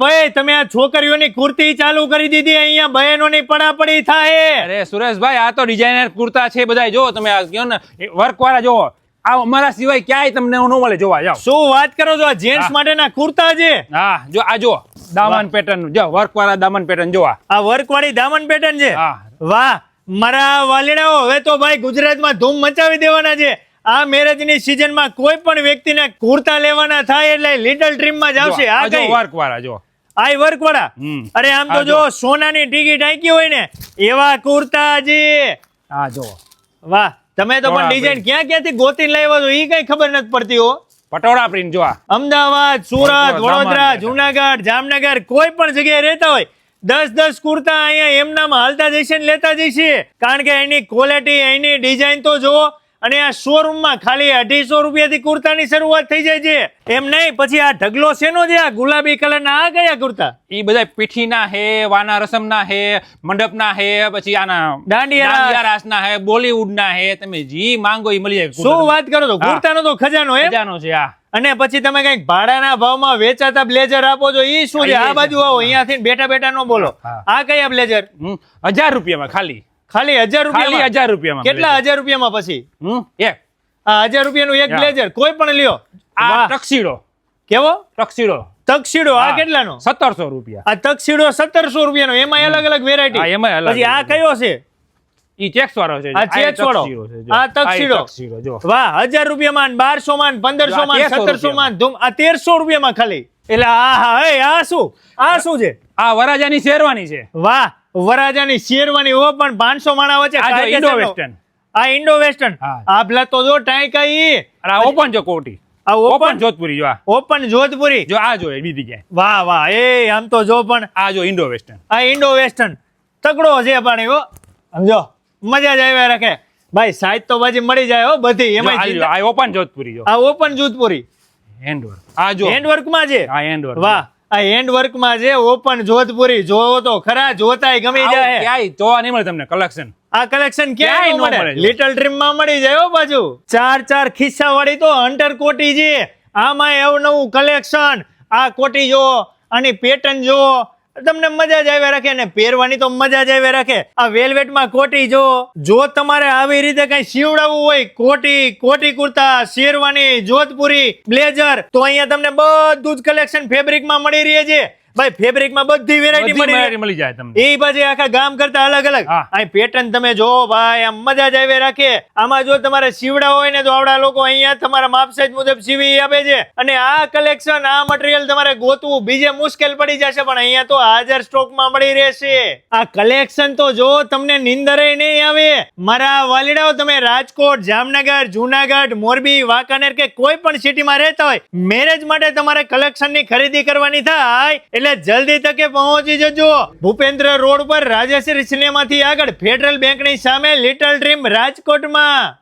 ભાઈ તમે આ છોકરીઓની કુર્તી ચાલુ કરી દીધી અહીંયા બહેનોની પડાપડી થાય. અરે સુરેશભાઈ આ તો ડિઝાઇનર કુર્તા છે બધા જો તમે આ કહો ને વર્ક વાળા જોવો આ અમારા સિવાય ક્યાંય તમને ન મળે. જોવા જાવ શું વાત કરો છો? આ જેન્ટ્સ. માટેના કુર્તા છે? હા જો આ જો દામન પેટર્ન જો વર્ક વાળા દામન પેટર્ન જોવા આ વર્કવાળી દામન પેટર્ન છે? હા. વાહ મારા વાલીડાઓ હવે તો ભાઈ ગુજરાતમાં ધૂમ મચાવી દેવાના છે. આ મેરેજની સિઝનમાં કોઈ પણ વ્યક્તિને કુર્તા લેવાના થાય એટલે લિટલ ડ્રીમમાં જ આવશે. આ કઈ? વર્ક વાળા જો આઈ વર્ક વાળા અરે આમ તો જો. સોનાની ટિકિટ આંકી હોય ને એવા કુર્તા છે હા જો. વાહ તમે તો પણ ડિઝાઇન ક્યાં ક્યાંથી ગોતીને લાવ્યા છો? એ કઈ ખબર નથી પડતી હો. પટોળા પ્રિન્ટ જોવા અમદાવાદ સુરત વડોદરા, જુનાગઢ જામનગર કોઈ પણ જગ્યાએ રહેતા હોય દસ દસ કુર્તા અહીંયા એમનામાં હાલતા જઈશે ને લેતા જઈશે. કારણ કે એની ક્વોલિટી એની ડિઝાઇન તો જુઓ અને આ શોરૂમમાં ખાલી અઢીસો રૂપિયાથી કુર્તાની શરૂઆત થઈ જાય છે. એમ નહીં પછી આ ઢગલો શેનો છે? આ ગુલાબી કલરના આ કયા કુર્તા? એ બધા પીઠીના હે વાના રસમના હે મંડપના હે પછી આના દાંડિયા રાસના હે બોલીવુડના હે તમે જી માંગો એ મળી જાય શું વાત કરો છો? કુર્તાનો તો ખજાનો મજાનો છે આ અને પછી તમે કંઈક ભાડાના ભાવમાં વેચાતા બ્લેઝર આપો છો ઈ શું છે? આ બાજુ આવો અહીંયાથી બેઠા બેઠા નો બોલો. આ કયા બ્લેઝર? હમ, હજાર રૂપિયામાં ખાલી. ખાલી હજાર રૂપિયા હજાર રૂપિયામાં કેટલા હજાર રૂપિયામાં પછી? એક. આ હજાર રૂપિયાનું એક બ્લેઝર કોઈ પણ લ્યો. આ. ટક્સીડો કેવો? ટક્સીડો તકસીડો આ કેટલાનો? સત્તરસો રૂપિયા. આ તકસીડો સત્તરસો રૂપિયાનો. એમાં અલગ અલગ વેરાયટી એમાં અલગ પછી આ કયો છે? ઈ ચેક્સ વાળો છે આ ચેક્સ વાળો. tuxedo છે, જો. આ tuxedo. જો. વાહ હજાર રૂપિયામાં બારસો માં પંદરસો માં આ 1300 સત્તરસો માં ધૂમ. આ તેરસો રૂપિયામાં ખાલી. એટલે આ હા એ આ શું? આ શું છે? આ વરાજાની શેરવાની છે. વાહ. વરાજાની શેરવાની ઓ પણ પાંચસો માણા વચ્ચે. ઇન્ડો વેસ્ટર્ન આ ઇન્ડો વેસ્ટર્ન આ ભલા તો જો ટાઈકા ઈ અને આ ઓપન જો કોટી. આ ઓપન જોધપુરી જો આ. ઓપન જોધપુરી. જો આ જો બીજી જાય વાહ વાહ. એ આમ તો જો પણ આ જો ઇન્ડો વેસ્ટર્ન આ ઇન્ડો વેસ્ટર્ન તગડો છે પણ હો. સમજો? મજા જ આવ્યા રાખે. ભાઈ સાઈજ તો બાજી મળી જાય હો બધી. એમાં આ ઓપન જોધપુરી જો. આ ઓપન જોધપુરી. હેન્ડ વર્ક આ જો. હેન્ડમાં છે. આ હેન્ડ વર્ક વાહ. આ હેન્ડમાં છે ઓપન જોધપુરી જોવો તો ખરા જોતાય ગમી જાય. ક્યાંય જોવા નહીં મળે તમને કલેક્શન આ કલેક્શન ક્યાંય ન મળે. મળે. લિટલ ડ્રીમમાં મળી જાય હો બાજુ ચાર ચાર ખિસ્સા વાળી તો અંટર કોટી છે આમાં એવું નવું કલેક્શન આ કોટી જો આની પેટર્ન જો તમને મજા જ આવ્યા રાખે ને પહેરવાની તો મજા જ આવ્યા રાખે. આ વેલ્વેટમાં કોટી જો જો તમારે આવી રીતે કઈ સીવડાવવું હોય, કોટી કોટી કુર્તા, શેરવાની, જોધપુરી, બ્લેઝર, તો અહીંયા તમને બધું જ કલેક્શન ફેબ્રિકમાં મળી રહે છે. ભાઈ ફેબ્રિકમાં બધી વેરાયટી મળી મળી જાય તમને. એ પછી આખા ગામ કરતા અલગ અલગ. અહીં પેટર્ન તમે જો ભાઈ આમ મજા જ આવે રાખે. આમાં જો તમારે સીવડા હોય ને તો આવડા લોકો અહીંયા તમારા માપ સાઈઝ મુજબ સીવી આપે છે. અને આ કલેક્શન આ મટીરિયલ તમારે ગોતવું બીજે મુશ્કેલ પડી જશે પણ અહીંયા તો હાજર સ્ટોકમાં મળી રહેશે. આ કલેક્શન તો જો તમને નિંદરે નહીં આવે. મારા વાલીડાઓ તમે રાજકોટ જામનગર જુનાગઢ મોરબી વાંકાનેર કે કોઈ પણ સિટીમાં રહેતા હોય મેરેજ માટે તમારે કલેક્શનની ખરીદી કરવાની થાય. એટલે જલ્દી તકે પહોંચી જજો. ભૂપેન્દ્ર રોડ પર રાજેશ્રી સિનેમાથી આગળ ફેડરલ બેંકની સામે લિટલ ડ્રીમ રાજકોટમાં.